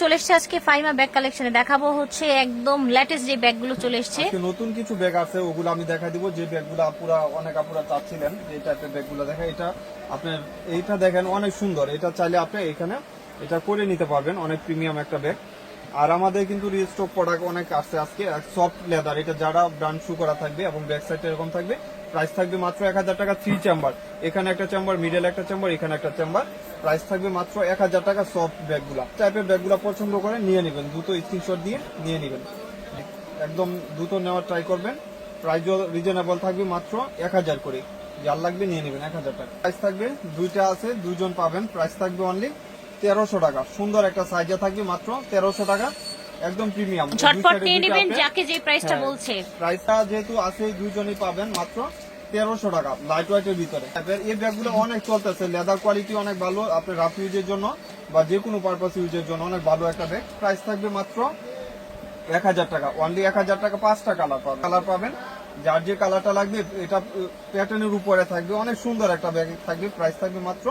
চলে এসছে আজকে ফাইমা ব্যাগ কালেকশনে দেখাবো হচ্ছে একদম লেটেস্ট যে ব্যাগগুলো চলে এসছে। নতুন কিছু ব্যাগ আছে, ওগুলো আমি দেখা দিব। যে ব্যাগগুলো আপুরা, অনেক আপুরা চাচ্ছিলেন, যে টাইপের ব্যাগগুলো দেখা। এটা আপনার, এইটা দেখেন অনেক সুন্দর। এটা চাইলে আপনি এখানে, এটা করে নিতে পারবেন। অনেক প্রিমিয়াম একটা ব্যাগ। আর আমাদের কিন্তু রিস্টক প্রোডাক্ট অনেক আসছে আজকে সফট লেদার এটা যারা ব্র্যান্ড শু করা থাকবে এবং ব্যাক সাইড এরকম থাকবে প্রাইস থাকবে মাত্র এক হাজার টাকা থ্রি চেম্বার এখানে একটা চেম্বার মিডল একটা চেম্বার এখানে একটা চেম্বার প্রাইস থাকবে মাত্র এক হাজার টাকা সফট ব্যাগগুলা টাইপের ব্যাগগুলা পছন্দ করে নিয়ে নেবেন দ্রুত স্ক্রিনশট দিয়ে নিয়ে নেবেন। একদম দ্রুত নেওয়ার ট্রাই করবেন প্রাইসও রিজনেবল থাকবে মাত্র এক হাজার করে। যার লাগবে নিয়ে নেবেন এক হাজার টাকা। প্রাইস থাকবে, দুইটা আছে দুজন পাবেন প্রাইস থাকবে অনলি তেরোশো টাকা। সুন্দর একটা সাইজে থাকবে মাত্র তেরোশো টাকা। একদম প্রিমিয়াম ঝটপট নিয়ে নেবেন যাকে যে প্রাইসটা হ্যাঁ। বলছে। প্রাইসটা যেহেতু আছে দুইজনই পাবেন মাত্র তেরোশো টাকা লাইট ওয়েটের ভিতরে এই ব্যাগগুলো অনেক চলতেছে লেদার কোয়ালিটি অনেক ভালো আপনার রাফ ইউজের জন্য বা যে কোনো পারপাস ইউজের জন্য অনেক ভালো একটা ব্যাগ প্রাইস থাকবে মাত্র এক হাজার টাকা অনলি এক হাজার টাকা পাঁচটা কালার পাবেন। কালার পাবেন যার যে কালারটা লাগবে এটা প্যাটার্নের উপরে থাকবে। অনেক সুন্দর একটা ব্যাগ থাকবে প্রাইস থাকবে মাত্র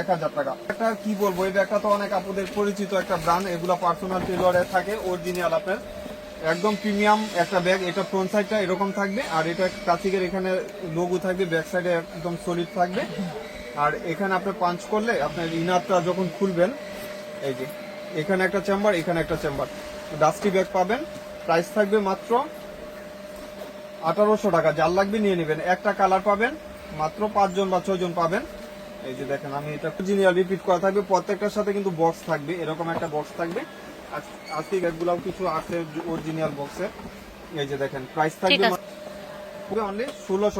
এক হাজার টাকা। একটা কি বলব এই ব্যাগটা তো অনেক আপুদের পরিচিত একটা ব্র্যান্ড এগুলো পার্সোনাল টেলরে থাকে অরিজিনাল আপনার একদম প্রিমিয়াম একটা ব্যাগ এটা ফ্রন্ট সাইডটা এরকম থাকবে, আর এটা ক্লাসিকের এখানে লোগো থাকবে ব্যাক সাইডে একদম সলিড থাকবে। আর এখানে আপনি পাঞ্চ করলে আপনার ইনারটা যখন খুলবেন, এই যে, এখানে একটা চেম্বার এখানে একটা চেম্বার ডাস্টি ব্যাগ পাবেন প্রাইস থাকবে মাত্র আঠারোশো টাকা। যার লাগবে নিয়ে নেবেন। একটা কালার পাবেন, মাত্র পাঁচজন বা ছয়জন পাবেন। এই যে দেখেন আমি এটা অরিজিনাল রিপিট করা থাকবে। প্রত্যেকটার সাথে কিন্তু বক্স থাকবে এরকম একটা বক্স থাকবে। আজ- আজকে এগুলাও কিছু আছে অরিজিনাল বক্সের এই যে দেখেন প্রাইস থাকবে। অনলি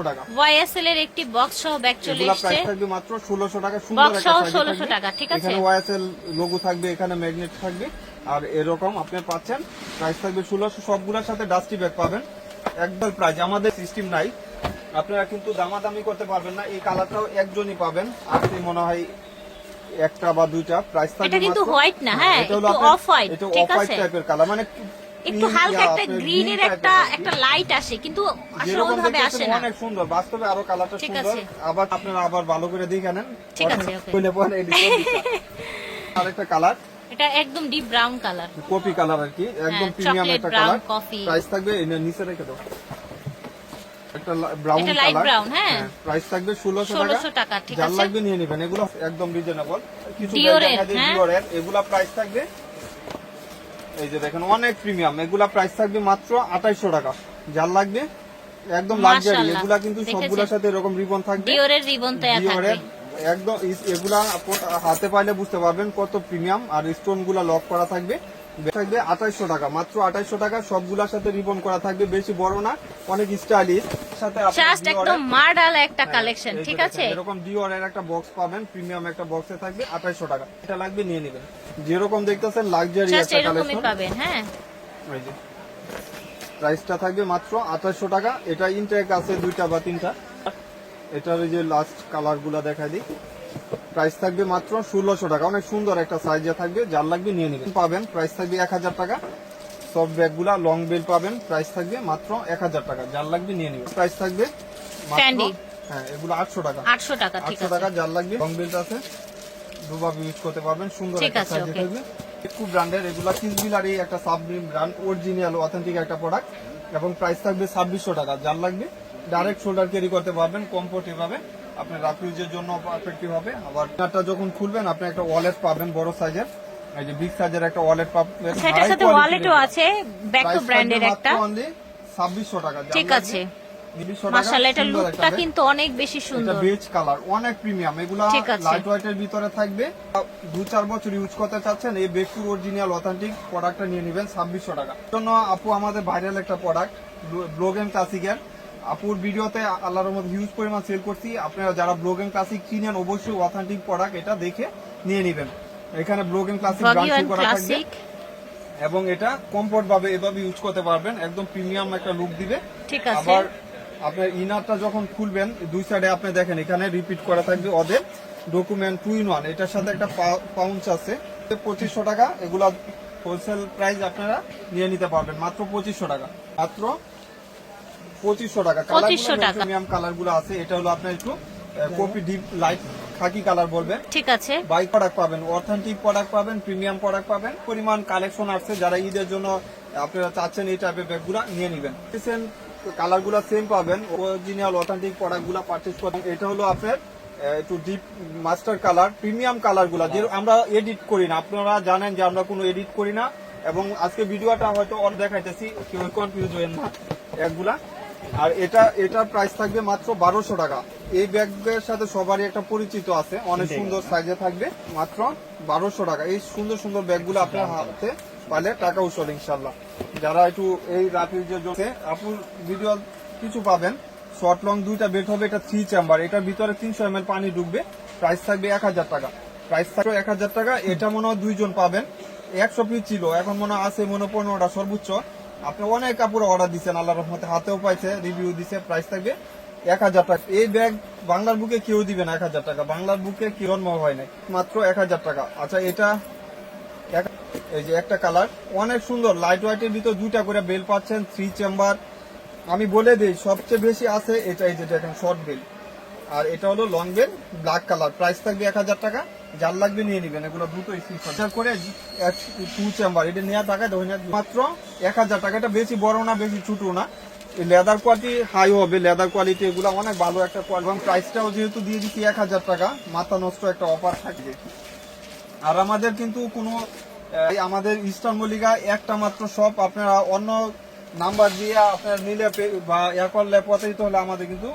টাকা। ওয়াইএসএল এর একটি বক্স সহ ব্যাগ চলে এসেছে। প্রাইস থাকবে মাত্র টাকা সুন্দর Box সহ 1600 থাকবে। টাকা, ঠিক আছে? এখানে ওয়াইএসএল লোগো থাকবে এখানে ম্যাগনেট থাকবে। আর এরকম আপনি পাচ্ছেন প্রাইস থাকবে ষোলোশো সবগুলোর সাথে ডাস্টি ব্যাগ পাবেন। একদম প্রাইস আমাদের সিস্টেম নাই। আপনারা কিন্তু দামাদামি করতে পারবেন না এই কালারটাও একজনই পাবেন। কি মনে হয় একটা বা দুইটা প্রাইস থাকবে এটা কিন্তু white না, হ্যাঁ, এটা হলো আপনার- off-white, এটা অফ হোয়াইট টাইপের কালার মানে একটু হালকা একটা গ্রিনের green একটা একটা লাইট আসে কিন্তু আসলে ওইভাবে আসে না। অনেক সুন্দর বাস্তবে আরও কালারটা সুন্দর। আবার আপনারা আবার ভালো করে দেখে নেন। ঠিক আছে. কইলে পরে। আরেকটা কালার এটা একদম deep brown colour coffee colour আর কি একদম হ্যাঁ, প্রিমিয়াম একটা কালার প্রাইস থাকবে নে- নিচে রেখে দাও। একটা ব্রাউন এটা হ্যাঁ। প্রাইস থাকবে 1600 1600 টাকা, ঠিক আছে। লাগবে নিয়ে নেবেন এগুলো একদম রিজনেবল কিছু Dior brand এর, দেখা যায়। Dior এর এগুলা প্রাইস থাকবে এই যে দেখেন অনেক প্রিমিয়াম এগুলা প্রাইস থাকবে মাত্র 2800 টাকা। যার লাগবে একদম লাক্সারি এগুলা কিন্তু? সবগুলোর সাথে এরকম রিবন থাকবে। ডিওরের রিবন দেয়া থাকবে। একদম এগুলা হাতে পাইলে বুঝতে পারবেন কত প্রিমিয়াম আর স্টোনগুলা লক করা থাকবে। থাকবে আঠাইশশো টাকা। মাত্র আঠাইশশো টাকা সবগুলার সাথে রিবন করা থাকবে। বেশি বড় না অনেক স্টাইলিশ। সাথে জাস্ট একদম মার্ডাল একটা হ্যাঁ, কালেকশন ঠিক আছে? এরকম ডিওর এর একটা বক্স পাবেন প্রিমিয়াম একটা বক্সে থাকবে আঠাইশশো টাকা। এটা লাগবে নিয়ে নেবেন। যেরকম দেখতেছেন লাক্সারি একটা কালেকশন পাবেন হ্যাঁ। প্রাইসটা থাকবে মাত্র টাকা। এটা ইনটেক আছে দুইটা বা তিনটা। এটার যে লাস্ট কালারগুলা দেখা দিই। প্রাইস থাকবে মাত্র ষোলোশো টাকা। অনেক সুন্দর একটা সাইজে থাকবে। যার লাগবে নিয়ে নেবেন। পাবেন। প্রাইস থাকবে এক হাজার টাকা। সব ব্যাগগুলা লং বেল পাবেন। প্রাইস থাকবে মাত্র এক হাজার টাকা। যার লাগবে নিয়ে নেবেন। প্রাইস থাকবে মাত্র হ্যাঁ এগুলো আটশো টাকা। আটশো টাকা আটশো টাকা। যার লাগবে লং বেল্ট আছে। দুভাবে ইউজ করতে পারবেন। সুন্দর একটা সাইজে. থাকবে। খুব ব্র্যান্ডের এগুলা কিসবিলার এই একটা ব্র্যান্ড অরিজিনাল অথেন্টিক একটা প্রোডাক্ট এবং প্রাইস থাকবে ছাব্বিশশো টাকা। যার লাগবে ডাইরেক্ট শোল্ডার ক্যারি করতে পারবেন কমফোর্ট এভাবে আপনার রাফ ইউজের জন্য পারফেক্টলি হবে। আবার এটা যখন খুলবেন আপনি একটা ওয়ালেট পাবেন বড় সাইজের এই যে বিগ সাইজের একটা ওয়ালেট পাবেন। সেটার সাথে ওয়ালেটও আছে ব্যাক টু ব্র্যান্ডের একটা। মাত্র 2600 টাকা। ঠিক আছে। মাশাআল্লাহ এটা লুকটা কিন্তু অনেক বেশি এটা বেজ কালার অনেক প্রিমিয়াম এগুলা লাইট ওয়েটের ভিতরে থাকবে। দু চার বছর ইউজ করতে চাচ্ছেন এই বেকুর অরিজিনাল অথেন্টিক প্রোডাক্টটা নিয়ে নেবেন ছাব্বিশশো টাকা। এর জন্য আপু আমাদের ভাইরাল একটা প্রোডাক্ট ব্লগেন ক্লাসিকের আপুর ভিডিওতে আল্লাহর মধ্যে হিউজ পরিমাণ সেল করছি। আপনারা যারা ব্লগেন ক্লাসিক চিনেন অবশ্যই অথেন্টিক প্রোডাক্ট এটা দেখে নিয়ে নেবেন। এখানে ব্লগেন ক্লাসিক ভগিওয়ান ব্রান্ড করা থাকবে। এবং এটা কমফোর্ট ভাবে এভাবে ইউজ করতে পারবেন। একদম প্রিমিয়াম একটা লুক দিবে। ঠিক আছে। আবার আপনার ইনারটা যখন খুলবেন দুই সাইডে আপনি দেখেন এখানে রিপিট করা থাকবে ওদের ডকুমেন্ট টু ইন ওয়ান এটার সাথে একটা পাউন্স আছে। পঁচিশশো টাকা এগুলা হোলসেল প্রাইস আপনারা নিয়ে নিতে পারবেন। মাত্র পঁচিশশো টাকা। মাত্র পঁচিশশো টাকা। 2500 টাকা। প্রিমিয়াম কালারগুলো আছে। এটা হলো আপনার একটু coffee deep light khaki colour বলবেন। ঠিক আছে। বাইক প্রোডাক্ট পাবেন অথেন্টিক প্রোডাক্ট পাবেন প্রিমিয়াম প্রোডাক্ট পাবেন। পরিমাণ কালেকশন আসছে যারা ঈদের জন্য আপনারা চাচ্ছেন এই টাইপের ব্যাগগুলো নিয়ে নেবেন। কালারগুলা সেম পাবেন। অরিজিনাল অথেন্টিক প্রোডাক্টগুলা পারচেজ করেন এটা হলো আপনার একটু ডিপ মাস্টার কালার প্রিমিয়াম কালারগুলা। যে আমরা এডিট করি না। আপনারা জানেন যে আমরা কোনো এডিট করি না। এবং আজকে ভিডিওটা হয়তো অন দেখাইতেছি কেউ কনফিউজ হবেন না। একগুলা আর এটা এটার প্রাইস থাকবে মাত্র বারোশো টাকা। এই ব্যাগের সাথে সবারই একটা পরিচিত আছে। অনেক সুন্দর সাইজে থাকবে মাত্র বারোশো টাকা। এই সুন্দর সুন্দর ব্যাগগুলো আপনার হাতে পালে টাকা উসল ইনশাল্লাহ যারা একটু এই রাফিউজের জন্য আপুর ভিডিও কিছু পাবেন। শর্ট লং দুইটা বের হবে এটা থ্রি চেম্বার এটার ভিতরে তিনশো এম পানি ঢুকবে। প্রাইস থাকবে এক হাজার টাকা। প্রাইস থাকবে এক হাজার টাকা। এটা মনে হয় দুইজন পাবেন। একশো পিস ছিল। এখন মনে হয় আছে মনে পনেরোটা সর্বোচ্চ। আপনি অনেক কাপড় অর্ডার দিচ্ছেন আল্লাহ রহমতে হাতেও পাইছে রিভিউ দিছে প্রাইস থাকবে এক হাজার টাকা। এই ব্যাগ বাংলার বুকে কেউ দিবে না এক হাজার টাকা। বাংলার বুকে জন্ম হয় নাই, মাত্র এক হাজার টাকা। আচ্ছা এটা এই যে একটা কালার অনেক সুন্দর লাইট ওয়াইটের ভিতর দুইটা করে বেল পাচ্ছেন থ্রি চেম্বার আমি বলে দিই, সবচেয়ে বেশি আছে এটা এই যে শর্ট বেল আর এটা হলো long belt black colour price থাকবে এক হাজার টাকা। যার লাগবে নিয়ে নেবেন, এগুলো দ্রুত স্ক্রিনশট করে টু চেম্বার এটা নেওয়া টাকা ধরে মাত্র এক হাজার টাকা, এটা বেশি বড় না, বেশি ছোট না। লেদার কোয়ালিটি হাই হবে লেদার কোয়ালিটি এগুলো অনেক ভালো একটা এবং প্রাইসটাও যেহেতু দিয়ে দিচ্ছি এক হাজার টাকা, মাথা নষ্ট একটা অফার থাকবে। আর আমাদের কিন্তু কোনো আমাদের ইস্টার্ন মল্লিকা একটা মাত্র শপ আপনারা অন্য নাম্বার দিয়ে আপনার নিলে বা ইয়া করলে প্রতারিত হলে আমাদের কিন্তু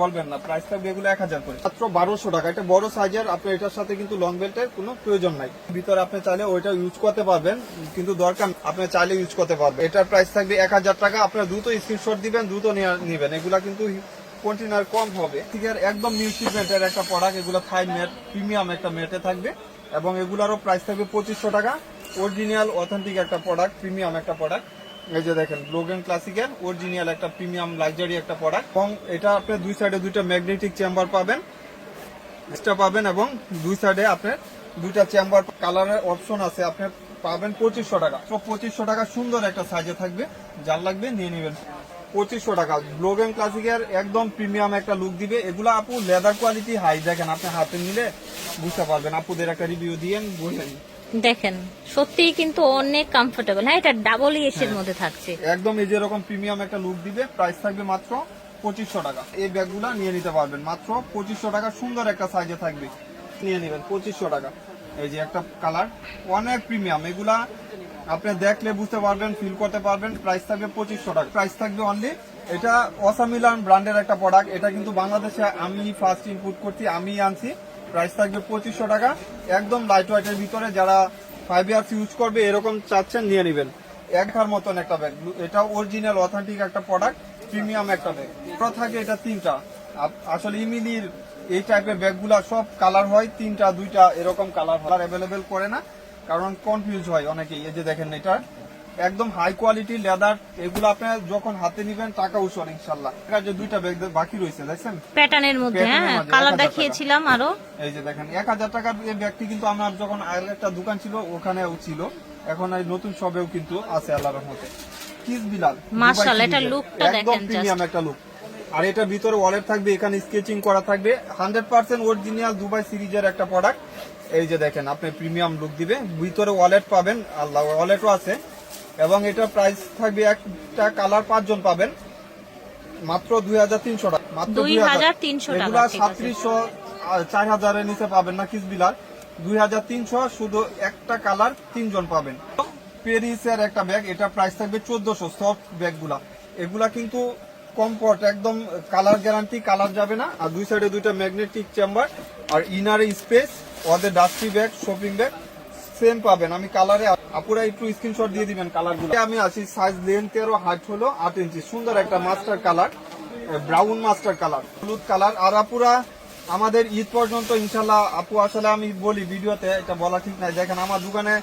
বলবেন না প্রাইস থাকবে এগুলো এক হাজার করে। মাত্র বারোশো টাকা। এটা বড় সাইজের আপনার এটার সাথে কিন্তু লং বেল্টের কোনো প্রয়োজন নাই। ভিতরে আপনি চাইলে ওইটা ইউজ করতে পারবেন, কিন্তু দরকার আপনি চাইলে ইউজ করতে পারবেন। এটার প্রাইস থাকবে এক হাজার টাকা, আপনার দ্রুত স্ক্রিনশট দিবেন, দ্রুত নেবেন। এগুলা কিন্তু কন্টেনার কম হবে। ঠিক আছে একদম নিউ শিপমেন্টের একটা প্রোডাক্ট এগুলো থাই মেট প্রিমিয়াম একটা মেটে থাকবে। এবং এগুলারও প্রাইস থাকবে পঁচিশশো টাকা। অরিজিনাল অথেন্টিক একটা প্রোডাক্ট প্রিমিয়াম একটা প্রোডাক্ট এই যে দেখেন ব্লোগেন ক্লাসিকের অরিজিনাল একটা প্রিমিয়াম লাক্সারি একটা প্রোডাক্ট এবং এটা আপনি দুই সাইডে দুইটা ম্যাগনেটিক চেম্বার পাবেন। এক্সট্রা পাবেন এবং দুই সাইডে আপনার দুইটা চেম্বার কালারের অপশন আছে, আপনি পাবেন পঁচিশশো টাকা। তো পঁচিশশো টাকা সুন্দর একটা সাইজে থাকবে। যার লাগবে নিয়ে নেবেন। পঁচিশশো টাকা। ব্লোগেন ক্লাসিকের একদম প্রিমিয়াম একটা লুক দিবে। এগুলো আপু লেদার কোয়ালিটি হাই দেখেন, আপনি হাতে নিলে বুঝতে পারবেন। আপুদের একটা রিভিউ দিয়েন বললেন দেখেন সত্যিই কিন্তু অনেক কমফোর্টেবল হ্যাঁ এটা ডাবল এসির মধ্যে থাকছে। একদম এই যেরকম প্রিমিয়াম একটা লুক দিবে প্রাইস থাকবে মাত্র পঁচিশশো টাকা। এই ব্যাগগুলো নিয়ে নিতে পারবেন। মাত্র পঁচিশশো টাকা সুন্দর একটা সাইজে থাকবে। নিয়ে নেবেন পঁচিশশো টাকা। এই যে একটা কালার অনেক প্রিমিয়াম এগুলা আপনি দেখলে বুঝতে পারবেন ফিল করতে পারবেন। প্রাইস থাকবে পঁচিশশো টাকা। প্রাইস থাকবে অনলি এটা অসামিলান ব্র্যান্ডের একটা প্রোডাক্ট এটা কিন্তু বাংলাদেশে আমি ফার্স্ট ইনপুট করছি আমি আনছি। প্রাইস থাকবে পঁচিশশো টাকা। একদম লাইট ওয়াইটের ভিতরে যারা ফাইভ ইয়ার্স ইউজ করবে, এরকম চাচ্ছেন নিয়ে নেবেন। একটার মতন একটা ব্যাগ এটা অরিজিনাল অথেন্টিক একটা প্রোডাক্ট প্রিমিয়াম একটা ব্যাগ পুরো থাকে এটা তিনটা। আসলে ইমিলির এই টাইপের ব্যাগগুলা সব কালার হয়, তিনটা, দুইটা এরকম কালার হয়। অ্যাভেলেবেল করে না, কারণ কনফিউজ হয় অনেকেই। এই যে দেখেন এটা একদম হাই কোয়ালিটি লেদার এগুলো আপনার যখন হাতে নিবেন টাকা উসর ইনশাল্লাহ এটার যে দুইটা ব্যাগ বাকি রয়েছে দেখছেন? প্যাটার্নের মধ্যে হ্যাঁ কালার দেখিয়েছিলাম আরও। এই যে দেখেন এক হাজার টাকার এই ব্যাগটি কিন্তু আমার যখন একটা দোকান ছিল ওখানেও ছিল। এখন এই নতুন সবেও কিন্তু আছে আল্লাহর রহমতে। কিস বিলাল মাশাআল্লাহ, এটা লুকটা একদম দেখেন just। প্রিমিয়াম একটা লুক আর এটার ভিতরে ওয়ালেট থাকবে এখানে স্কেচিং করা থাকবে। হান্ড্রেড পার্সেন্ট অরিজিনাল দুবাই সিরিজের একটা প্রোডাক্ট এই যে দেখেন আপনি প্রিমিয়াম লুক দিবে। ভিতরে ওয়ালেট পাবেন আল্লাহ ওয়ালেটও আছে। এবং এটা প্রাইস থাকবে একটা কালার পাঁচজন পাবেন। মাত্র দুই হাজার তিনশো টাকা। মাত্র 2300 টাকা, এগুলা সাতত্রিশশো চার হাজারের নিচে পাবেন না কিসবিলার। দুই হাজার তিনশো শুধু একটা কালার তিনজন পাবেন। পেরিসের একটা ব্যাগ এটা প্রাইস থাকবে চোদ্দশো সফট ব্যাগগুলা এগুলা কিন্তু কমফর্ট একদম কালার গ্যারান্টি কালার যাবে না। আর দুই সাইডে দুইটা ম্যাগনেটিক চেম্বার আর ইনারে স্পেস ওদের dusty bag shopping bag same পাবেন। আমি কালারে আপুরা একটু স্ক্রিনশট দিয়ে দিবেন কালারগুলো। আমি আছি সাইজ লেন্থেরও হাইট হলো আট ইঞ্চি সুন্দর একটা master colour brown master colour হলুদ কালার আর আপুরা, আমাদের ঈদ পর্যন্ত ইনশাল্লাহ আপু, আসলে আমি বলি ভিডিওতে, এটা বলা ঠিক নাই। দেখেন আমার দোকানে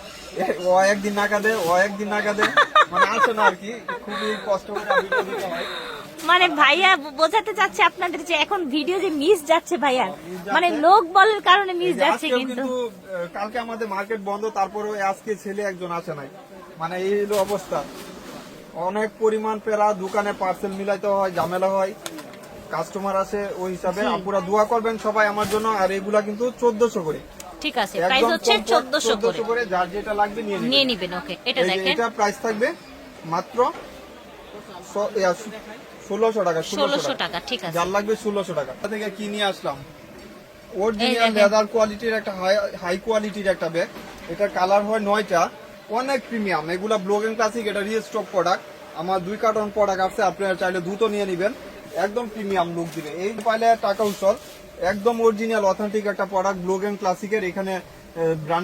ও একদিন না কাঁদে ও একদিন না কাঁদে মানে আসে না আর কি। খুবই কষ্ট করে মানে ভাইয়া বোঝাতে চাচ্ছে আপনাদের যে এখন ভিডিও যে মিস যাচ্ছে ভাইয়া। মানে লোক বলার কারণে মিস যাচ্ছে কিন্তু। কালকে আমাদের মার্কেট বন্ধ তারপরেও আজকে ছেলে একজন আসে নাই। মানে এই হলো অবস্থা। অনেক পরিমাণ পেরা দোকানে পার্সেল মিলাইতে হয় ঝামেলা হয়। কাস্টমার আসে ওই হিসাবে আপুরা দোয়া করবেন সবাই আমার জন্য আর এগুলা কিন্তু চোদ্দশো করে। ঠিক আছে প্রাইস হচ্ছে চোদ্দশো করে। চোদ্দশো করে যার যেটা লাগবে নিয়ে নিবেন। ওকে এটা দেখেন। এটা প্রাইস থাকবে মাত্র ষোলোশো টাকা ষোলোশো টাকা। ঠিক আছে। যার লাগবে ষোলোশো টাকা। থেকে কি নিয়ে আসলাম? অরিজিনাল লেদার কোয়ালিটির একটা হাই হাই কোয়ালিটির একটা ব্যাগ এটা কালার হয় নয়টা। অনেক প্রিমিয়াম এগুলা ব্লগিং ক্লাসিক এটা রিস্টক প্রোডাক্ট আমার দুই কার্টন প্রোডাক্ট আছে আপনারা চাইলে দ্রুত নিয়ে নেবেন। একদম প্রিমিয়াম লুক দিবে। এই পাইলে টাকা উসল। একদম অরিজিনাল অথেন্টিক একটা প্রোডাক্ট ব্লগিং ক্লাসিকের এখানে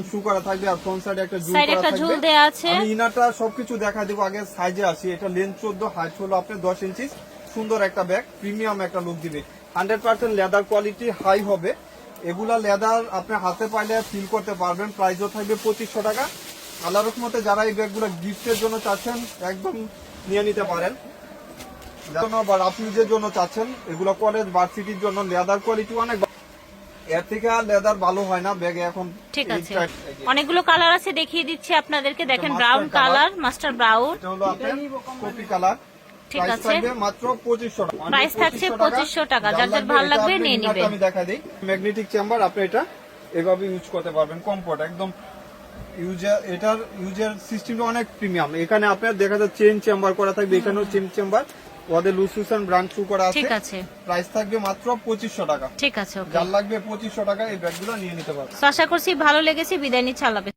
শু করা থাকবে আর ফ্রন্ট সাইডে একটা এ করা একটা ঝুল দেয়া আছে। আমি ইনারটা সবকিছু দেখা দেবো আগে সাইজে আসি। এটা লেন্থ চোদ্দ হাইট হলো আপনার দশ ইঞ্চি সুন্দর একটা ব্যাগ প্রিমিয়াম একটা লুক দিবে। Hundred percent leather quality high হবে। এগুলা লেদার আপনি হাতে পাইলে ফিল করতে পারবেন। প্রাইসও থাকবে পঁচিশশো টাকা। আল্লাহ রহমতে যারা এই ব্যাগগুলো গিফটের জন্য চাচ্ছেন একদম নিয়ে নিতে পারেন। জন্য বা রাফিউজের জন্য চাচ্ছেন এগুলো কলেজ ভার্সিটির জন্য লেদার কোয়ালিটি অনেক ভালো। লেদার ভালো হয় না ব্যাগে এখন ঠিক আছে। type- এই যে। অনেকগুলো কালার আছে দেখিয়ে দিচ্ছি আপনাদেরকে। দেখেন ব্রাউন কালার মাস্টার ব্রাউন এটা হলো আপনার কপি কালার ঠিক আছে। মাত্র পঁচিশশো টাকা। প্রাইস থাকছে 2500 টাকা। যার যার লাগবে, লাগবে নিয়ে ইনারটা আমি দেখা দিই। ম্যাগনেটিক চেম্বার আপনি এটা এভাবে ইউজ করতে পারবেন। কমফোর্ট একদম ইউজার এটার ইউজার সিস্টেমটা অনেক প্রিমিয়াম এখানে আপনার দেখা যাচ্ছে চেন চেম্বার করা থাকবে। এখানেও চেন চেম্বার ওদের লুসুসান ব্র্যান্ড শু করা আছে। ঠিক আছে। প্রাইস থাকবে মাত্র পঁচিশশো টাকা। ঠিক আছে ওকে যার লাগবে পঁচিশশো টাকা এই ব্যাগগুলো নিয়ে নিতে পারবে আশা করছি ভালো লেগেছে বিদায় নিচ্ছে আল্লাহ।